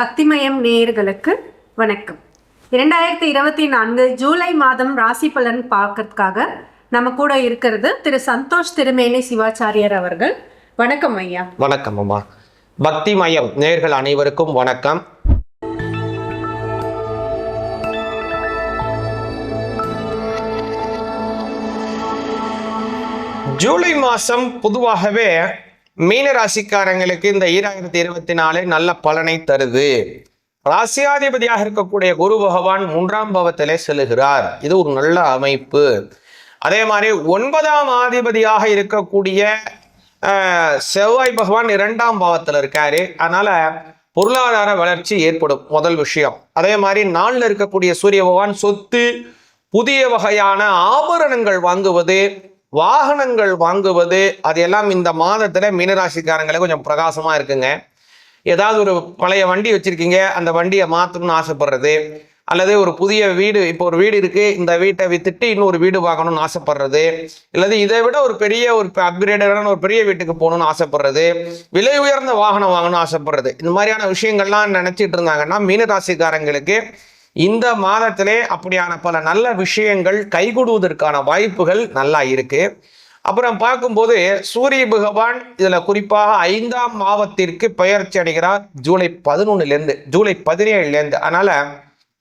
பக்திமயம் நேயர்களுக்கு வணக்கம். இரண்டாயிரத்தி இருபத்தி நான்கு ஜூலை மாதம் ராசி பலன் பார்க்கறதுக்காக நம்ம கூட இருக்கிறது திரு சந்தோஷ் திருமேனி சிவாச்சாரியர் அவர்கள். வணக்கம் ஐயா. வணக்கம் அம்மா. பக்தி மயம் நேர்கள் அனைவருக்கும் வணக்கம். ஜூலை மாதம் பொதுவாகவே மீன ராசிக்காரங்களுக்கு இந்த ஈராயிரத்தி இருபத்தி நாலு நல்ல பலனை தருது. ராசியாதிபதியாக இருக்கக்கூடிய குரு பகவான் மூன்றாம் பவத்திலே செல்கிறார் இது ஒரு நல்ல அமைப்பு. அதே மாதிரி ஒன்பதாம் ஆதிபதியாக இருக்கக்கூடிய செவ்வாய் பகவான் இரண்டாம் பாவத்தில் இருக்காரு. அதனால பொருளாதார வளர்ச்சி ஏற்படும் முதல் விஷயம். அதே மாதிரி நாளில் இருக்கக்கூடிய சூரிய பகவான் சொத்து புதிய வகையான ஆபரணங்கள் வாங்குவது வாகனங்கள் வாங்குவது அது எல்லாம் இந்த மாதத்துல மீனராசிக்காரங்களே கொஞ்சம் பிரகாசமா இருக்குங்க. ஏதாவது ஒரு பழைய வண்டி வச்சிருக்கீங்க அந்த வண்டியை மாற்றணும்னு ஆசைப்படுறது. அல்லது ஒரு புதிய வீடு இப்போ ஒரு வீடு இருக்கு இந்த வீட்டை வித்துட்டு இன்னொரு வீடு வாங்கணும்னு ஆசைப்படுறது. அல்லது இதை விட ஒரு பெரிய ஒரு அப்கிரேடடான ஒரு பெரிய வீட்டுக்கு போகணும்னு ஆசைப்படுறது. விலை உயர்ந்த வாகனம் வாங்கணும்னு ஆசைப்படுறது. இந்த மாதிரியான விஷயங்கள்லாம் நினைச்சிட்டு இருந்தாங்கன்னா மீனராசிக்காரங்களுக்கு இந்த மாதத்திலே அப்படியான பல நல்ல விஷயங்கள் கைகூடுவதற்கான வாய்ப்புகள் நல்லா இருக்கு. அப்புறம் பார்க்கும்போது சூரிய பகவான் இதில் குறிப்பாக ஐந்தாம் மாவத்திற்கு பெயர்ச்சி அடைகிறார். ஜூலை பதினொன்னுலேருந்து ஜூலை பதினேழுலேருந்து அதனால்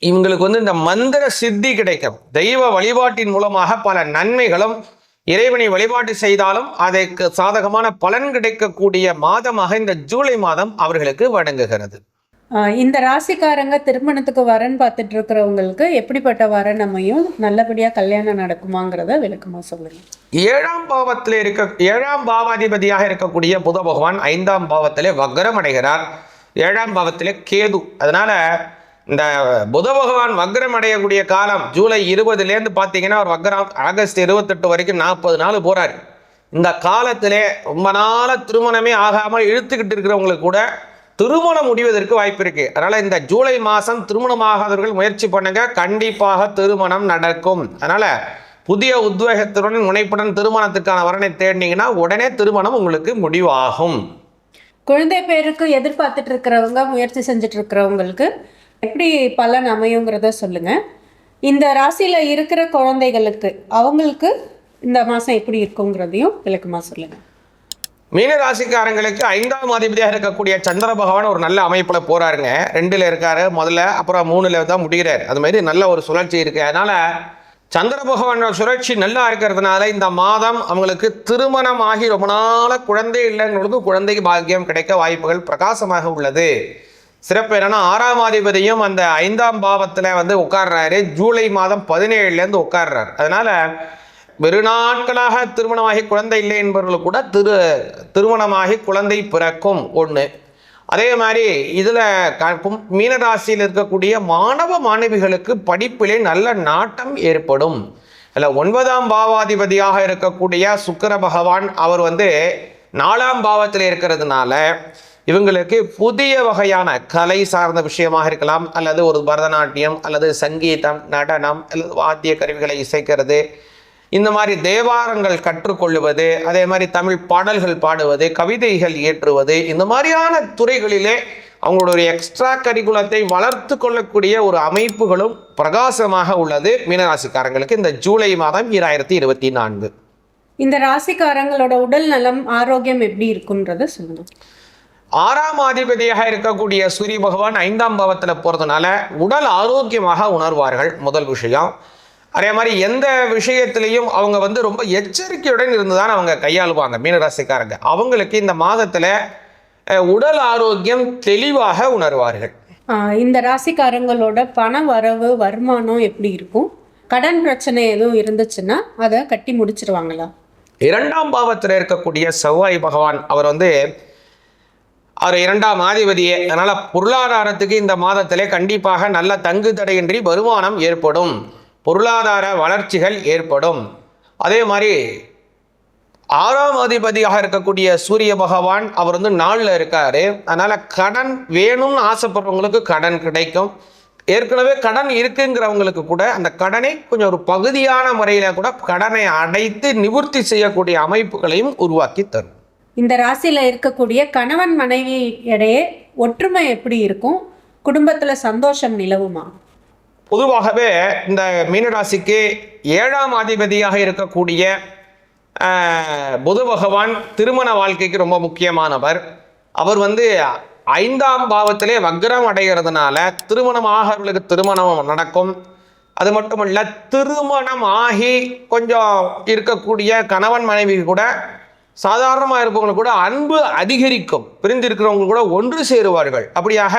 இவங்களுக்கு வந்து இந்த மந்திர சித்தி கிடைக்கும். தெய்வ வழிபாட்டின் மூலமாக பல நன்மைகளும் இறைவனை வழிபாட்டு செய்தாலும் அதற்கு சாதகமான பலன் கிடைக்கக்கூடிய மாதமாக இந்த ஜூலை மாதம் அவர்களுக்கு வழங்குகிறது. இந்த ராசிக்காரங்க திருமணத்துக்கு வரன் பார்த்துட்டு இருக்கிறவங்களுக்கு எப்படிப்பட்ட வரன் அமையும் நல்லபடியாக கல்யாணம் நடக்குமாங்கிறத விளக்கமாக சொல்லுங்கள் ஏழாம் பாவத்தில் இருக்க ஏழாம் பாவாதிபதியாக இருக்கக்கூடிய புத பகவான் ஐந்தாம் பாவத்திலே வக்ரம் அடைகிறார். ஏழாம் பாவத்திலே கேது. அதனால இந்த புத பகவான் வக்ரம் அடையக்கூடிய காலம் ஜூலை இருபதுலேருந்து பார்த்தீங்கன்னா அவர் வக்ரம் ஆகஸ்ட் இருபத்தெட்டு வரைக்கும் நாற்பது நாள் போகிறார் இந்த காலத்திலே ரொம்ப நாள திருமணமே ஆகாமல் இழுத்துக்கிட்டு இருக்கிறவங்களுக்கு கூட திருமணம் முடிவதற்கு வாய்ப்பு இருக்கு. அதனால இந்த ஜூலை மாதம் திருமணமாகாதவர்கள் முயற்சி பண்ணுங்க. கண்டிப்பாக திருமணம் நடக்கும். அதனால புதிய உத்வேகத்துடன் முனைப்புடன் திருமணத்துக்கான வரனை தேடினீங்கன்னா உடனே திருமணம் உங்களுக்கு முடிவாகும். குழந்தை பேருக்கு எதிர்பார்த்துட்டு இருக்கிறவங்க முயற்சி செஞ்சுட்டு இருக்கிறவங்களுக்கு எப்படி பலன் அமையுங்கிறத சொல்லுங்க. இந்த ராசியில இருக்கிற குழந்தைகளுக்கு அவங்களுக்கு இந்த மாசம் எப்படி இருக்குங்கிறதையும் விளக்கமா சொல்லுங்க. மீனராசிக்காரங்களுக்கு ஐந்தாம் அதிபதியாக இருக்கக்கூடிய சந்திர பகவான் ஒரு நல்ல அமைப்பில் போறாருங்க. ரெண்டுல இருக்காரு முதல்ல அப்புறம் மூணுல தான் முடிகிறார். அது மாதிரி நல்ல ஒரு சுழற்சி இருக்கு. அதனால சந்திர பகவானோட சுழற்சி நல்லா இருக்கிறதுனால இந்த மாதம் அவங்களுக்கு திருமணம் ஆகி ரொம்ப நாள குழந்தை இல்லைங்கிறது குழந்தைக்கு பாக்கியம் கிடைக்க வாய்ப்புகள் பிரகாசமாக உள்ளது. சிறப்பு என்னன்னா ஆறாம் அதிபதியும் அந்த ஐந்தாம் பாவத்துல வந்து உட்கார்றாரு. ஜூலை மாதம் பதினேழுல இருந்து உட்கார்றாரு. அதனால வெறு நாட்களாக திருமணமாகி குழந்தை இல்லை என்பவர்கள் கூட திரு திருமணமாகி குழந்தை பிறக்கும் ஒன்று அதே மாதிரி இதில் மீனராசியில் இருக்கக்கூடிய மாணவ மாணவிகளுக்கு படிப்பிலே நல்ல நாட்டம் ஏற்படும். அதில் ஒன்பதாம் பாவாதிபதியாக இருக்கக்கூடிய சுக்கர பகவான் அவர் வந்து நாலாம் பாவத்தில் இருக்கிறதுனால இவங்களுக்கு புதிய வகையான கலை சார்ந்த விஷயமாக இருக்கலாம். அல்லது ஒரு பரதநாட்டியம் அல்லது சங்கீதம் நடனம் அல்லது வாத்திய கருவிகளை இசைக்கிறது. இந்த மாதிரி தேவாரங்கள் கற்றுக்கொள்வது அதே மாதிரி தமிழ் பாடல்கள் பாடுவது கவிதைகள் இயற்றுவது இந்த மாதிரியான துறைகளிலே அவங்களுடைய எக்ஸ்ட்ரா கரிக்குலத்தை வளர்த்து கொள்ளக்கூடிய ஒரு அமைப்புகளும் பிரகாசமாக உள்ளது. மீனராசிக்காரங்களுக்கு இந்த ஜூலை மாதம் ஈராயிரத்தி இருபத்தி நான்கு. இந்த ராசிக்காரங்களோட உடல் நலம் ஆரோக்கியம் எப்படி இருக்குன்றத சொல்லுங்க. ஆறாம் அதிபதியாக இருக்கக்கூடிய சூரிய பகவான் ஐந்தாம் பாவத்துல போறதுனால உடல் ஆரோக்கியமாக உணர்வார்கள். முதல் விஷயம். அதே மாதிரி எந்த விஷயத்திலையும் அவங்க வந்து ரொம்ப எச்சரிக்கையுடன் இருந்துதான் அவங்க கையாளுவாங்க மீனராசிக்காரங்க. அவங்களுக்கு இந்த மாதத்துல உடல் ஆரோக்கியம் தெளிவாக உணர்வார்கள். இந்த ராசிக்காரங்களோட பண வரவு வருமானம் எப்படி இருக்கும்? கடன் பிரச்சனை எதுவும் இருந்துச்சுன்னா அதை கட்டி முடிச்சிருவாங்களா? இரண்டாம் பாவத்தில் இருக்கக்கூடிய செவ்வாய் பகவான் அவர் வந்து அவர் இரண்டாம் ஆதிபதியே. அதனால பொருளாதாரத்துக்கு இந்த மாதத்திலே கண்டிப்பாக நல்ல தங்கு தடையின்றி வருமானம் ஏற்படும். பொருளாதார வளர்ச்சிகள் ஏற்படும். அதே மாதிரி ஆறாம் அதிபதியாக இருக்கக்கூடிய சூரிய பகவான் அவர் வந்து நாளில் இருக்கார். அதனால் கடன் வேணும்னு ஆசைப்படுறவங்களுக்கு கடன் கிடைக்கும். ஏற்கனவே கடன் இருக்குங்கிறவங்களுக்கு கூட அந்த கடனை கொஞ்சம் ஒரு பகுதியான முறையில் கூட கடனை அடைத்து நிவர்த்தி செய்யக்கூடிய அமைப்புகளையும் உருவாக்கி தரும். இந்த ராசியில் இருக்கக்கூடிய கணவன் மனைவி இடையே ஒற்றுமை எப்படி இருக்கும்? குடும்பத்தில் சந்தோஷம் நிலவுமா? பொதுவாகவே இந்த மீனராசிக்கு ஏழாம் அதிபதியாக இருக்கக்கூடிய புது புத பகவான் திருமண வாழ்க்கைக்கு ரொம்ப முக்கியமானவர். அவர் வந்து ஐந்தாம் பாவத்திலே வக்ரம் அடைகிறதுனால திருமணம் ஆகிறவர்களுக்கு திருமணம் நடக்கும். அது மட்டுமல்ல திருமணம் ஆகி கொஞ்சம் இருக்கக்கூடிய கணவன் மனைவி கூட சாதாரணமாக இருப்பவங்களுக்கு கூட அன்பு அதிகரிக்கும். பிரிந்திருக்கிறவங்க கூட ஒன்று சேருவார்கள். அப்படியாக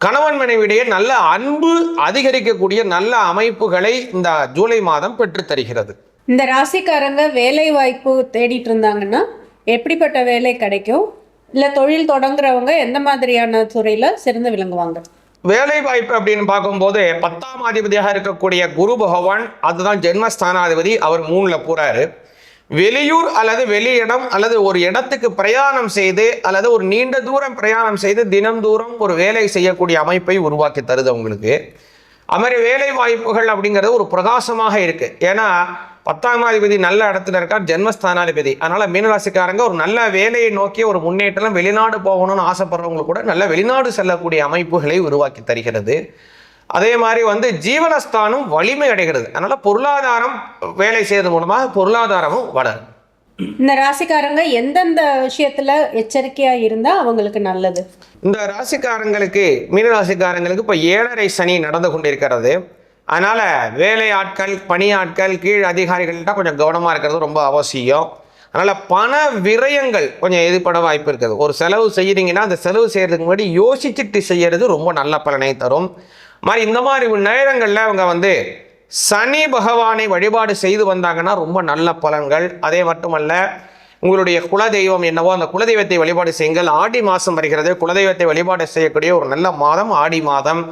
கணவன் மனைவியிடையே நல்ல அன்பு அதிகரிக்கக்கூடிய நல்ல அமைப்புகளை இந்த ஜூலை மாதம் பெற்றுத் தருகிறது. இந்த ராசிக்காரங்க வேலை வாய்ப்பு தேடிட்டு இருந்தாங்கன்னா எப்படிப்பட்ட வேலை கிடைக்கும்? இல்ல தொழில் தொடங்குறவங்க எந்த மாதிரியான துறையில சிறந்து விளங்குவாங்க? வேலை வாய்ப்பு அப்படின்னு பார்க்கும்போது பத்தாம் அதிபதியாக இருக்கக்கூடிய குரு பகவான் அதுதான் ஜென்மஸ்தானாதிபதி அவர் மூணுல போறாரு. வெளியூர் அல்லது வெளியிடம் அல்லது ஒரு இடத்துக்கு பிரயாணம் செய்து அல்லது ஒரு நீண்ட தூரம் பிரயாணம் செய்து தினம் தூரம் ஒரு வேலை செய்யக்கூடிய அமைப்பை உருவாக்கி தருது அவங்களுக்கு அது மாதிரி வேலை வாய்ப்புகள் அப்படிங்கிறது ஒரு பிரகாசமாக இருக்கு. ஏன்னா பத்தாம் அதிபதி நல்ல இடத்துல இருக்கார் ஜென்மஸ்தானாதிபதி. அதனால மீனராசிக்காரங்க ஒரு நல்ல வேலையை நோக்கி ஒரு முன்னேற்றம் வெளிநாடு போகணும்னு ஆசைப்படுறவங்களுக்கு கூட நல்ல வெளிநாடு செல்லக்கூடிய அமைப்புகளை உருவாக்கி தருகிறது. அதே மாதிரி வந்து ஜீவனஸ்தானம் வலிமை அடைகிறது. அதனால பொருளாதாரம் வேலை செய்யறது மூலமாக பொருளாதாரமும் வளரும். இந்த ராசிக்காரங்க எந்தெந்த விஷயத்துல எச்சரிக்கையா இருந்தா அவங்களுக்கு நல்லது? இந்த ராசிக்காரங்களுக்கு மீனராசிக்காரங்களுக்கு இப்போ ஏழரை சனி நடந்து கொண்டிருக்கிறது. அதனால வேலை ஆட்கள் பணி ஆட்கள் கீழ் அதிகாரிகள்கிட்ட கொஞ்சம் கவனமாக இருக்கிறது ரொம்ப அவசியம். அதனால பண விரயங்கள் கொஞ்சம் எதிர்பட வாய்ப்பு இருக்குது. ஒரு செலவு செய்யறீங்கன்னா அந்த செலவு செய்யறதுக்கு முன்னாடி யோசிச்சுட்டு செய்யறது ரொம்ப நல்ல பலனை தரும். மாதிரி இந்த மாதிரி நேரங்களில் அவங்க வந்து சனி பகவானை வழிபாடு செய்து வந்தாங்கன்னா ரொம்ப நல்ல பலன்கள். அதே மட்டுமல்ல உங்களுடைய குலதெய்வம் என்னவோ அந்த குலதெய்வத்தை வழிபாடு செய்யுங்கள். ஆடி மாதம் வருகிறது. குலதெய்வத்தை வழிபாடு செய்யக்கூடிய ஒரு நல்ல மாதம் ஆடி மாதம்.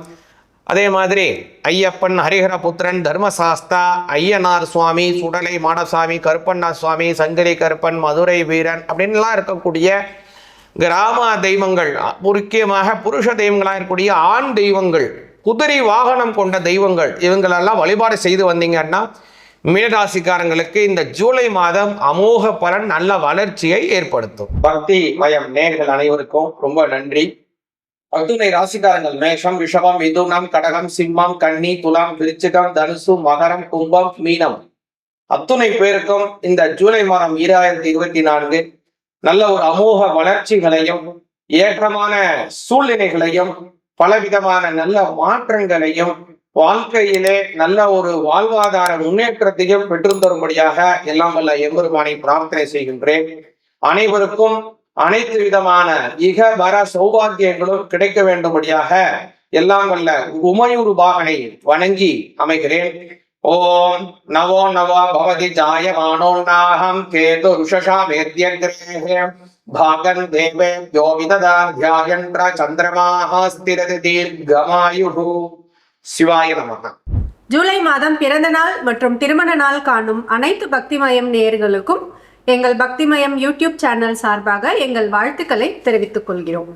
அதே மாதிரி ஐயப்பன் ஹரிஹரபுத்திரன் தர்மசாஸ்தா ஐயனார் சுவாமி சுடலை மாடசாமி கருப்பண்ணா சுவாமி சங்கரி கருப்பன் மதுரை வீரன் அப்படின்லாம் இருக்கக்கூடிய கிராம தெய்வங்கள் முக்கியமாக புருஷ தெய்வங்களாக இருக்கக்கூடிய ஆண் தெய்வங்கள். குதிரை வாகனம் கொண்ட தெய்வங்கள் இவங்களெல்லாம் வழிபாடு செய்து வந்தீங்கன்னா மீனராசிக்காரங்களுக்கு இந்த ஜூலை மாதம் அமோக பலன் நல்ல வளர்ச்சியை ஏற்படுத்தும். பக்தி மயம் நேர்கள் அனைவருக்கும் ரொம்ப நன்றி. பக்துனை ராசிக்காரங்கள் மேஷம் விஷமம் மிதுனம் கடகம் சிம்மம் கன்னி துலாம் விருச்சிகம் தனுசு மகரம் கும்பம் மீனம். அத்துணை பேருக்கும் இந்த ஜூலை மாதம் ஈராயிரத்தி இருபத்தி நான்கு நல்ல ஒரு அமோக வளர்ச்சிகளையும் ஏற்றமான சூழ்நிலைகளையும் பலவிதமான நல்ல மாற்றங்களையும் வாழ்க்கையிலே நல்ல ஒரு வாழ்வாதார முன்னேற்றத்தையும் பெற்றுத்தரும்படியாக எல்லாம் வல்ல எம்பெருமானை பிரார்த்தனை செய்கின்றேன். அனைவருக்கும் அனைத்து விதமான இக வர சௌபாகியங்களும் கிடைக்க வேண்டும்படியாக எல்லாம் வல்ல உமையூர் பாகனை வணங்கி அமைகிறேன். ஓம் நவோ நவோ பவதி ஜாயமானோன்னாகம் கேது ருஷஷா வேத்யகிரே பாகன் தேவேभ्यो விததாத்யாயன்ற சந்திரமாக स्थिरति दीर्घमायुः। சிவாய நமக ஜூலை மாதம் பிறந்த நாள் மற்றும் திருமண நாள் காணும் அனைத்து பக்திமயம் நேயர்களுக்கும் எங்கள் பக்திமயம் யூடியூப் சேனல் சார்பாக எங்கள் வாழ்த்துக்களை தெரிவித்துக் கொள்கிறோம்.